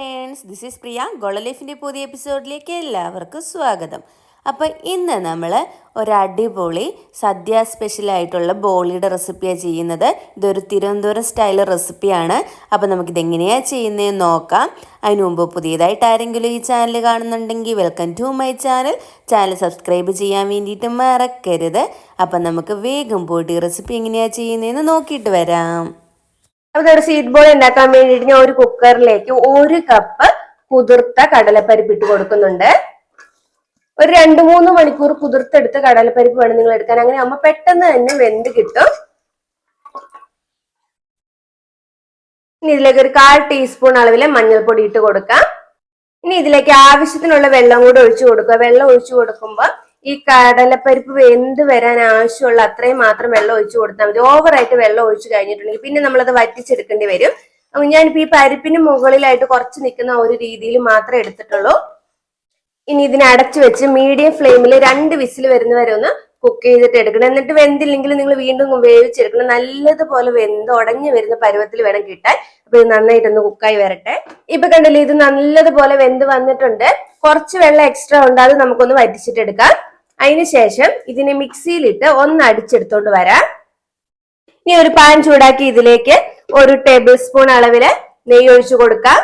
Friends this is Priya. ഗോളലൈഫിന്റെ പുതിയ എപ്പിസോഡിലേക്ക് എല്ലാവർക്കും സ്വാഗതം. അപ്പോൾ ഇന്ന് നമ്മൾ ഒരു അടിപൊളി സദ്യ സ്പെഷ്യലായിട്ടുള്ള ബോളിയുടെ റെസിപ്പിയാണ് ചെയ്യുന്നത്. ഇതൊരു തിരുവനന്തപുരം സ്റ്റൈൽ റെസിപ്പിയാണ് അപ്പോൾ നമുക്കിതെങ്ങനെയാണ് ചെയ്യുന്നതെന്ന് നോക്കാം. അതിനു മുമ്പ് പുതിയതായിട്ട് ആരെങ്കിലും ഈ ചാനൽ കാണുന്നുണ്ടെങ്കിൽ welcome to my channel channel subscribe ചെയ്യാൻ വേണ്ടിയിട്ട് മറക്കരുത്. അപ്പം നമുക്ക് വേഗം പോയിട്ട് റെസിപ്പി എങ്ങനെയാണ് ചെയ്യുന്നതെന്ന് നോക്കിയിട്ട് വരാം. അപ്പൊ ഒരു സ്വീറ്റ് ബോൾ ഉണ്ടാക്കാൻ വേണ്ടിയിട്ട് ഞാൻ ഒരു കുക്കറിലേക്ക് ഒരു കപ്പ് കുതിർത്ത കടലപ്പരിപ്പ് ഇട്ട് കൊടുക്കുന്നുണ്ട്. ഒരു രണ്ട് മൂന്ന് മണിക്കൂർ കുതിർത്തെടുത്ത് കടലപ്പരിപ്പ് വേണം നിങ്ങൾ എടുക്കാൻ. അങ്ങനെ അമ്മ പെട്ടെന്ന് തന്നെ വെന്ത് കിട്ടും. ഇനി ഇതിലേക്ക് ഒരു കാൽ ടീസ്പൂൺ അളവിലെ മഞ്ഞൾപ്പൊടി ഇട്ട് കൊടുക്കാം. ഇനി ഇതിലേക്ക് ആവശ്യത്തിനുള്ള വെള്ളം കൂടെ ഒഴിച്ചു കൊടുക്കുക. വെള്ളം ഒഴിച്ചു കൊടുക്കുമ്പോൾ ഈ കടലപ്പരിപ്പ് എന്ത് വരാൻ ആവശ്യമുള്ള അത്രയും മാത്രം വെള്ളം ഒഴിച്ചു കൊടുത്താൽ മതി. ഓവറായിട്ട് വെള്ളം ഒഴിച്ചു കഴിഞ്ഞിട്ടുണ്ടെങ്കിൽ പിന്നെ നമ്മളത് വറ്റിച്ചെടുക്കേണ്ടി വരും. അപ്പൊ ഞാനിപ്പോ ഈ പരിപ്പിന് മുകളിലായിട്ട് കുറച്ച് നിൽക്കുന്ന ഒരു രീതിയിൽ മാത്രമേ എടുത്തിട്ടുള്ളൂ. ഇനി ഇതിനെ അടച്ചു വെച്ച് മീഡിയം ഫ്ലെയിമിൽ രണ്ട് വിസിൽ വരുന്ന വരെ ഒന്ന് കുക്ക് ചെയ്തിട്ട് എടുക്കണം. എന്നിട്ട് വെന്തില്ലെങ്കിൽ നിങ്ങൾ വീണ്ടും വേവിച്ചെടുക്കണം. നല്ലതുപോലെ വെന്ത് ഉടഞ്ഞു വരുന്ന പരുവത്തിൽ വേണം കിട്ടാൻ. ഇത് നന്നായിട്ടൊന്ന് കുക്കായി വരട്ടെ. ഇപ്പൊ കണ്ടില്ലേ ഇത് നല്ലതുപോലെ വെന്ത് വന്നിട്ടുണ്ട്. കുറച്ച് വെള്ളം എക്സ്ട്രാ ഉണ്ട് അത് നമുക്കൊന്ന് വറ്റിച്ചിട്ടെടുക്കാം. അതിനുശേഷം ഇതിനെ മിക്സിയിലിട്ട് ഒന്ന് അടിച്ചെടുത്തോണ്ട് വരാം. ഇനി ഒരു പാൻ ചൂടാക്കി ഇതിലേക്ക് ഒരു ടേബിൾ സ്പൂൺ അളവിൽ നെയ്യ് ഒഴിച്ചു കൊടുക്കാം.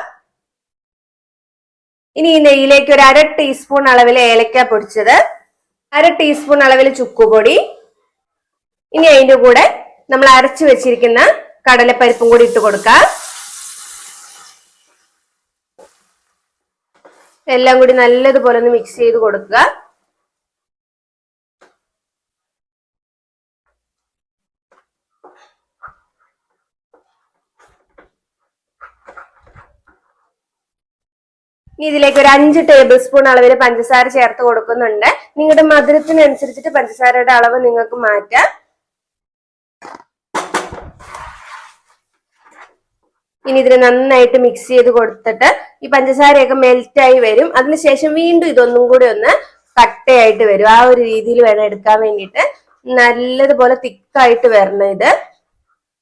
ഇനി ഈ നെയ്യിലേക്ക് ഒരു അര ടീസ്പൂൺ അളവിൽ ഏലക്ക പൊടിച്ചത് അര ടീസ്പൂൺ അളവിൽ ചുക്കുപൊടി. ഇനി അതിന്റെ കൂടെ നമ്മൾ അരച്ചു വെച്ചിരിക്കുന്ന കടലപ്പരിപ്പും കൂടി ഇട്ട് കൊടുക്കാം. എല്ലാം കൂടി നല്ലതുപോലെ ഒന്ന് മിക്സ് ചെയ്ത് കൊടുക്കുക. ഇനി ഇതിലേക്ക് ഒരു അഞ്ച് ടേബിൾ സ്പൂൺ അളവിൽ പഞ്ചസാര ചേർത്ത് കൊടുക്കുന്നുണ്ട്. നിങ്ങളുടെ മധുരത്തിനനുസരിച്ചിട്ട് പഞ്ചസാരയുടെ അളവ് നിങ്ങൾക്ക് മാറ്റാം. ഇനി ഇതിനെ നന്നായിട്ട് മിക്സ് ചെയ്ത് കൊടുത്തിട്ട് ഈ പഞ്ചസാരയൊക്കെ മെൽറ്റ് ആയി വരും. അതിനുശേഷം വീണ്ടും ഇതൊന്നും കൂടി ഒന്ന് കട്ടയായിട്ട് വരും. ആ ഒരു രീതിയിൽ വേണം എടുക്കാൻ വേണ്ടിയിട്ട്. നല്ലതുപോലെ തിക്കായിട്ട് വരണം ഇത്.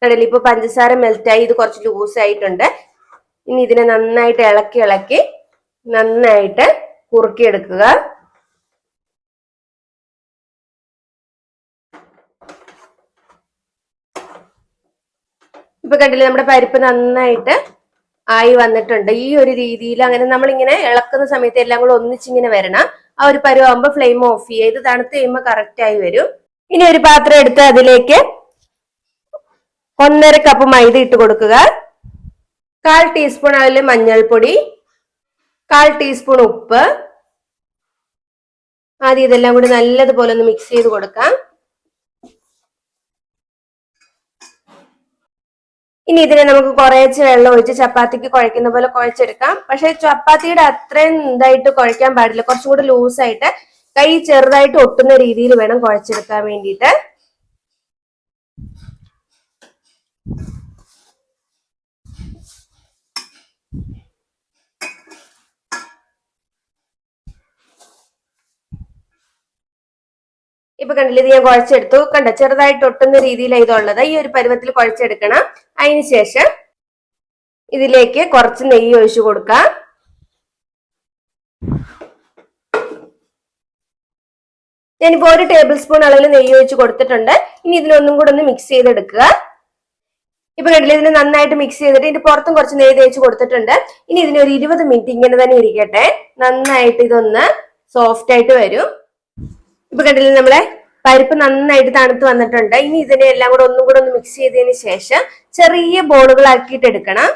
കടലിൽ ഇപ്പൊ പഞ്ചസാര മെൽറ്റായി ഇത് കുറച്ച് ലൂസ് ആയിട്ടുണ്ട്. ഇനി ഇതിനെ നന്നായിട്ട് ഇളക്കി ഇളക്കി നന്നായിട്ട് കുറുക്കിയെടുക്കുക. ഇപ്പൊ കണ്ടില്ലേ നമ്മുടെ പരിപ്പ് നന്നായിട്ട് ആയി വന്നിട്ടുണ്ട്. ഈ ഒരു രീതിയിൽ അങ്ങനെ നമ്മളിങ്ങനെ ഇളക്കുന്ന സമയത്ത് എല്ലാം കൂടെ ഒന്നിച്ചിങ്ങനെ വരണം. ആ ഒരു പരുവാകുമ്പോ ഫ്ലെയിം ഓഫ് ചെയ്യുക. ഇത് തണുത്ത് കഴിയുമ്പോൾ കറക്റ്റ് ആയി വരും. ഇനി ഒരു പാത്രം എടുത്ത് അതിലേക്ക് ഒന്നര കപ്പ് മൈദ ഇട്ട് കൊടുക്കുക. കാൽ ടീസ്പൂൺ അതിൽ മഞ്ഞൾപ്പൊടി. കാൽ ടീസ്പൂൺ ഉപ്പ്. ആദ്യം ഇതെല്ലാം കൂടി നല്ലതുപോലെ ഒന്ന് മിക്സ് ചെയ്ത് കൊടുക്കാം. ഇനി ഇതിനെ നമുക്ക് കുറേച്ച് വെള്ളം ഒഴിച്ച് ചപ്പാത്തിക്ക് കുഴക്കുന്ന പോലെ കുഴച്ചെടുക്കാം. പക്ഷെ ചപ്പാത്തിയുടെ അത്രയും ഇതായിട്ട് കുഴക്കാൻ പാടില്ല. കുറച്ചുകൂടെ ലൂസായിട്ട് കൈ ചെറുതായിട്ട് ഒട്ടുന്ന രീതിയിൽ വേണം കുഴച്ചെടുക്കാൻ വേണ്ടിയിട്ട്. ഇപ്പൊ കണ്ടില്ലേ ഇത് ഞാൻ കുഴച്ചെടുത്തു. കണ്ട ചെറുതായിട്ട് ഒട്ടുന്ന രീതിയിലാണ് ഇതുള്ളത്. ഈ ഒരു പരുവത്തിൽ കുഴച്ചെടുക്കണം. അതിനുശേഷം ഇതിലേക്ക് കുറച്ച് നെയ്യ് ഒഴിച്ചു കൊടുക്കാം. ഞാനിപ്പോ ഒരു ടേബിൾ സ്പൂൺ അളവിൽ നെയ്യ് ഒഴിച്ച് കൊടുത്തിട്ടുണ്ട്. ഇനി ഇതിനൊന്നും കൂടെ ഒന്ന് മിക്സ് ചെയ്തെടുക്കുക. ഇപ്പൊ കണ്ടില്ലേ ഇതിന് നന്നായിട്ട് മിക്സ് ചെയ്തിട്ട് ഇതിന്റെ പുറത്തും കുറച്ച് നെയ്യ് തേച്ച് കൊടുത്തിട്ടുണ്ട്. ഇനി ഇതിന് ഒരു ഇരുപത് മിനിറ്റ് ഇങ്ങനെ തന്നെ ഇരിക്കട്ടെ. നന്നായിട്ട് ഇതൊന്ന് സോഫ്റ്റ് ആയിട്ട് വരും. ഇപ്പൊ കണ്ടില്ലേ നമ്മളെ പരിപ്പ് നന്നായിട്ട് തണുത്ത് വന്നിട്ടുണ്ട്. ഇനി ഇതിനെ എല്ലാം കൂടെ ഒന്നും കൂടെ ഒന്ന് മിക്സ് ചെയ്തതിന് ശേഷം ചെറിയ ബോളുകളാക്കിയിട്ട് എടുക്കണം.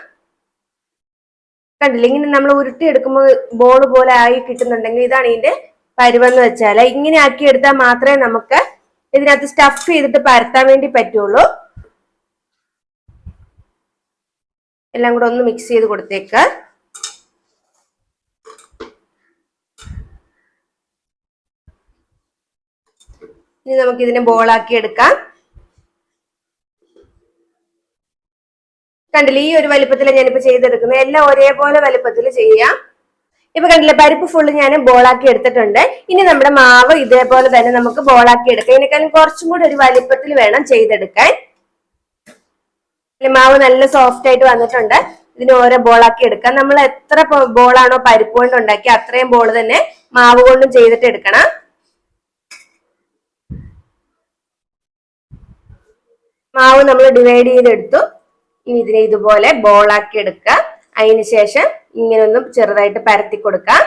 കണ്ടില്ലേ? ഇങ്ങനെ നമ്മൾ ഉരുട്ടി എടുക്കുമ്പോൾ ബോൾ പോലെ ആയി കിട്ടുന്നുണ്ടെങ്കിൽ ഇതാണ് ഇതിന്റെ പരുവെന്ന് വെച്ചാൽ ഇങ്ങനെ ആക്കി എടുത്താൽ മാത്രമേ നമുക്ക് ഇതിനകത്ത് സ്റ്റഫ് ചെയ്തിട്ട് പരത്താൻ വേണ്ടി പറ്റുള്ളൂ. എല്ലാം കൂടെ ഒന്ന് മിക്സ് ചെയ്ത് കൊടുത്തേക്ക. ഇനി നമുക്ക് ഇതിനെ ബോളാക്കി എടുക്കാം. കണ്ടില്ലേ ഈ ഒരു വലിപ്പത്തിൽ ഞാനിപ്പോ ചെയ്തെടുക്കുന്നത് എല്ലാം ഒരേപോലെ വലിപ്പത്തിൽ ചെയ്യാം. ഇപ്പൊ കണ്ടില്ലേ പരിപ്പ് ഫുള്ള് ഞാൻ ബോളാക്കി എടുത്തിട്ടുണ്ട്. ഇനി നമ്മുടെ മാവ് ഇതേപോലെ തന്നെ നമുക്ക് ബോളാക്കി എടുക്കാം. ഇതിനേക്കാളും കുറച്ചും കൂടി ഒരു വലിപ്പത്തിൽ വേണം ചെയ്തെടുക്കാൻ. മാവ് നല്ല സോഫ്റ്റ് ആയിട്ട് വന്നിട്ടുണ്ട്. ഇതിന് ഓരോ ബോളാക്കി എടുക്കാം. നമ്മൾ എത്ര ബോളാണോ പരിപ്പ് കൊണ്ട് ഉണ്ടാക്കി അത്രയും ബോൾ തന്നെ മാവ് കൊണ്ടും ചെയ്തിട്ട് എടുക്കണം. മാവ് നമ്മൾ ഡിവൈഡ് ചെയ്തെടുത്തു. ഇനി ഇതിനെ ഇതുപോലെ ബോളാക്കി എടുക്കുക. അതിന് ശേഷം ഇങ്ങനെ ഒന്ന് ചെറുതായിട്ട് പരത്തി കൊടുക്കാം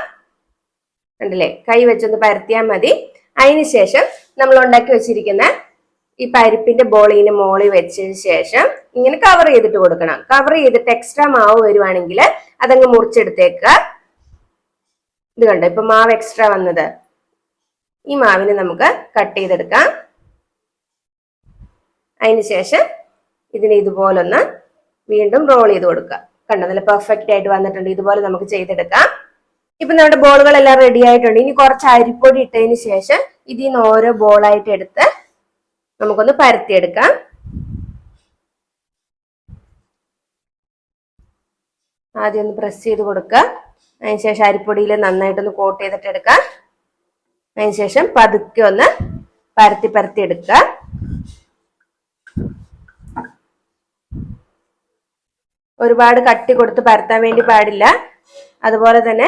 ഉണ്ടല്ലേ കൈ വെച്ചൊന്ന് പരത്തിയാൽ മതി. അതിന് ശേഷം നമ്മൾ ഉണ്ടാക്കി വെച്ചിരിക്കുന്ന ഈ പരിപ്പിന്റെ ബോളിന് മോളി വെച്ചതിന് ശേഷം ഇങ്ങനെ കവർ ചെയ്തിട്ട് കൊടുക്കണം. കവർ ചെയ്തിട്ട് എക്സ്ട്രാ മാവ് വരുവാണെങ്കിൽ അതങ്ങ് മുറിച്ചെടുത്തേക്കുക. ഇത് കണ്ടോ? ഇപ്പൊ മാവ് എക്സ്ട്രാ വന്നത്. ഈ മാവിനെ നമുക്ക് കട്ട് ചെയ്തെടുക്കാം. അതിന് ശേഷം ഇതിനെ ഇതുപോലൊന്ന് വീണ്ടും റോൾ ചെയ്ത് കൊടുക്കുക. കണ്ടോ നല്ല പെർഫെക്റ്റ് ആയിട്ട് വന്നിട്ടുണ്ട്. ഇതുപോലെ നമുക്ക് ചെയ്തെടുക്കാം. ഇപ്പൊ നമ്മുടെ ബോളുകളെല്ലാം റെഡി ആയിട്ടുണ്ട്. ഇനി കുറച്ച് അരിപ്പൊടി ഇട്ടതിന് ശേഷം ഇതിൽ നിന്ന് ഓരോ ബോളായിട്ട് എടുത്ത് നമുക്കൊന്ന് പരത്തിയെടുക്കാം. ആദ്യം ഒന്ന് പ്രസ് ചെയ്ത് കൊടുക്കുക. അതിനുശേഷം അരിപ്പൊടിയിൽ നന്നായിട്ടൊന്ന് കോട്ട് ചെയ്തിട്ട് എടുക്കാം അതിനുശേഷം പതുക്കെ ഒന്ന് പരത്തി പരത്തി എടുക്കുക. ഒരുപാട് കട്ടി കൊടുത്ത് പരത്താൻ വേണ്ടി പാടില്ല. അതുപോലെ തന്നെ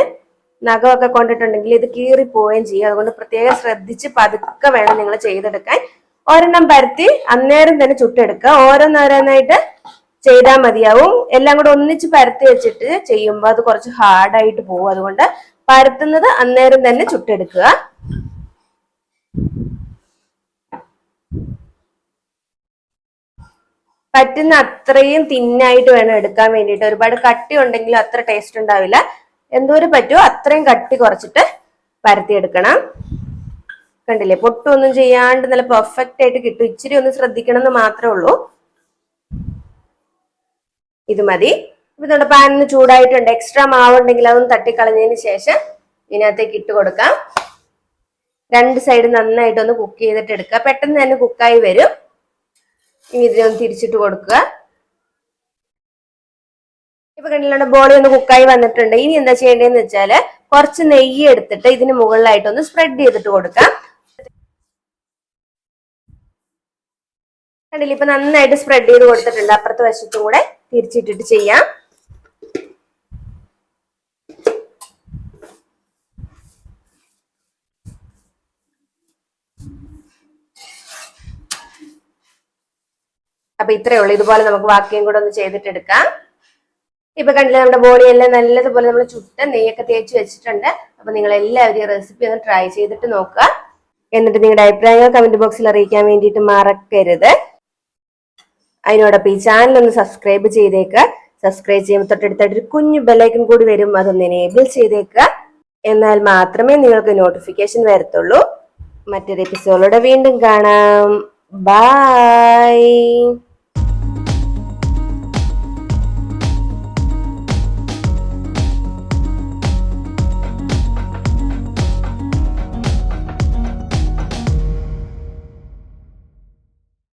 നഖമൊക്കെ കൊണ്ടിട്ടുണ്ടെങ്കിൽ ഇത് കീറി പോവുകയും ചെയ്യും. അതുകൊണ്ട് പ്രത്യേകം ശ്രദ്ധിച്ച് പതുക്കെ വേണം നിങ്ങൾ ചെയ്തെടുക്കാൻ. ഒരെണ്ണം പരത്തി അന്നേരം തന്നെ ചുട്ടെടുക്കുക. ഓരോന്നോരോന്നായിട്ട് ചെയ്താൽ മതിയാവും. എല്ലാം കൂടെ ഒന്നിച്ച് പരത്തി വെച്ചിട്ട് ചെയ്യുമ്പോൾ അത് കുറച്ച് ഹാർഡായിട്ട് പോകും. അതുകൊണ്ട് പരത്തുന്നത് അന്നേരം തന്നെ ചുട്ടെടുക്കുക. പറ്റുന്ന അത്രയും തിന്നായിട്ട് വേണം എടുക്കാൻ വേണ്ടിയിട്ട്. ഒരുപാട് കട്ടി ഉണ്ടെങ്കിലും അത്ര ടേസ്റ്റ് ഉണ്ടാവില്ല. എന്തോരം പറ്റുമോ അത്രയും കട്ടി കുറച്ചിട്ട് പരത്തിയെടുക്കണം. കണ്ടില്ലേ? പൊട്ടൊന്നും ചെയ്യാണ്ട് നല്ല പെർഫെക്റ്റ് ആയിട്ട് കിട്ടും. ഇച്ചിരി ഒന്ന് ശ്രദ്ധിക്കണം എന്ന് മാത്രമേ ഉള്ളൂ. ഇത് മതി. ഇപ്പൊ നമ്മുടെ പാനിന് ചൂടായിട്ടുണ്ട്. എക്സ്ട്രാ മാവുണ്ടെങ്കിൽ അതൊന്ന് തട്ടിക്കളഞ്ഞതിന് ശേഷം ഇതിനകത്തേക്ക് ഇട്ട് കൊടുക്കാം. രണ്ട് സൈഡ് നന്നായിട്ടൊന്ന് കുക്ക് ചെയ്തിട്ട് എടുക്കുക പെട്ടെന്ന് തന്നെ കുക്കായി വരും. ഇനി ഇതിനെ ഒന്ന് തിരിച്ചിട്ട് കൊടുക്കുക. ഇപ്പൊ കണ്ടില്ലാണ്ട് ബോളി ഒന്ന് കുക്കായി വന്നിട്ടുണ്ട്. ഇനി എന്താ ചെയ്യേണ്ടതെന്ന് വെച്ചാൽ കുറച്ച് നെയ്യ് എടുത്തിട്ട് ഇതിന് മുകളിലായിട്ട് ഒന്ന് സ്പ്രെഡ് ചെയ്തിട്ട് കൊടുക്കാം. കണ്ടില്ല ഇപ്പൊ നന്നായിട്ട് സ്പ്രെഡ് ചെയ്ത് കൊടുത്തിട്ടുണ്ട്. അപ്പുറത്തെ വശത്തും കൂടെ തിരിച്ചിട്ടിട്ട് ചെയ്യാം. അപ്പൊ ഇത്രയേ ഉള്ളൂ. ഇതുപോലെ നമുക്ക് ബാക്കിയും കൂടെ ഒന്ന് ചെയ്തിട്ടെടുക്കാം ഇപ്പൊ കണ്ടില്ല നമ്മുടെ ബോഡി എല്ലാം നല്ലതുപോലെ നമ്മൾ ചുട്ട നെയ്യൊക്കെ തേച്ച് വെച്ചിട്ടുണ്ട്. അപ്പൊ നിങ്ങൾ എല്ലാവരും ഈ റെസിപ്പി ഒന്ന് ട്രൈ ചെയ്തിട്ട് നോക്കുക. എന്നിട്ട് നിങ്ങളുടെ അഭിപ്രായങ്ങൾ കമന്റ് ബോക്സിൽ അറിയിക്കാൻ വേണ്ടിയിട്ട് മറക്കരുത്. അതിനോടൊപ്പം ഈ ചാനൽ ഒന്ന് സബ്സ്ക്രൈബ് ചെയ്തേക്കുക സബ്സ്ക്രൈബ് ചെയ്യുമ്പോൾ തൊട്ടടുത്തായിട്ട് ഒരു കുഞ്ഞു ബെല്ലൈക്കൻ കൂടി വരും. അതൊന്ന് എനേബിൾ ചെയ്തേക്കുക എന്നാൽ മാത്രമേ നിങ്ങൾക്ക് നോട്ടിഫിക്കേഷൻ വരത്തുള്ളൂ. മറ്റൊരു എപ്പിസോഡിലൂടെ വീണ്ടും കാണാം. Bye.